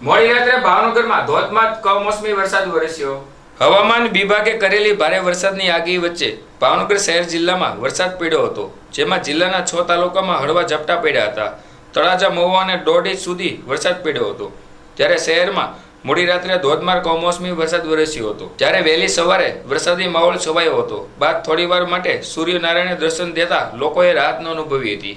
મોડી રાત્રે ભાવનગરમાં ધોધમાર કમોસમી વરસાદ વરસ્યો. હવામાન વિભાગે કરેલી ભારે વરસાદની આગાહી વચ્ચે ભાવનગર શહેર જિલ્લામાં વરસાદ પડ્યો હતો, જેમાં જિલ્લાના છ તાલુકામાં હળવા ઝાપટા પડ્યા હતા. તળાજા, મહુવા અને દોઢ સુધી વરસાદ પડ્યો હતો. ત્યારે શહેરમાં મોડી રાત્રે ધોધમાર કમોસમી વરસાદ વરસ્યો હતો. ત્યારે વહેલી સવારે વરસાદી માહોલ છવાયો હતો. બાદ થોડીવાર માટે સૂર્યનારાયણ દર્શન દેતા લોકોએ રાહતનો અનુભવી હતી.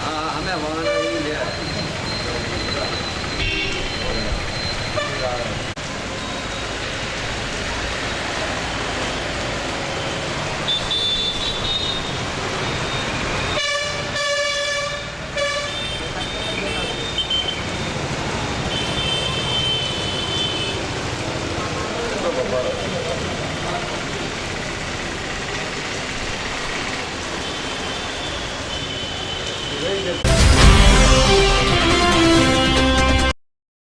아, 아메 왕은 Thank you.